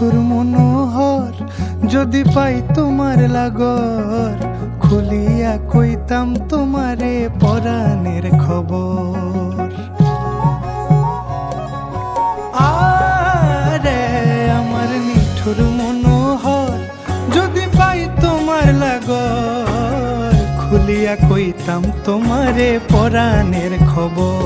মিঠুর মনোহর যদি পাই তোমার লাগর, খুলিয়া কইতাম তোমারে পরাণের খবর। আরে আমার মিঠুর মনোহর যদি পাই তোমার লাগর, খুলিয়া কইতাম তোমারে পরাণের খবর।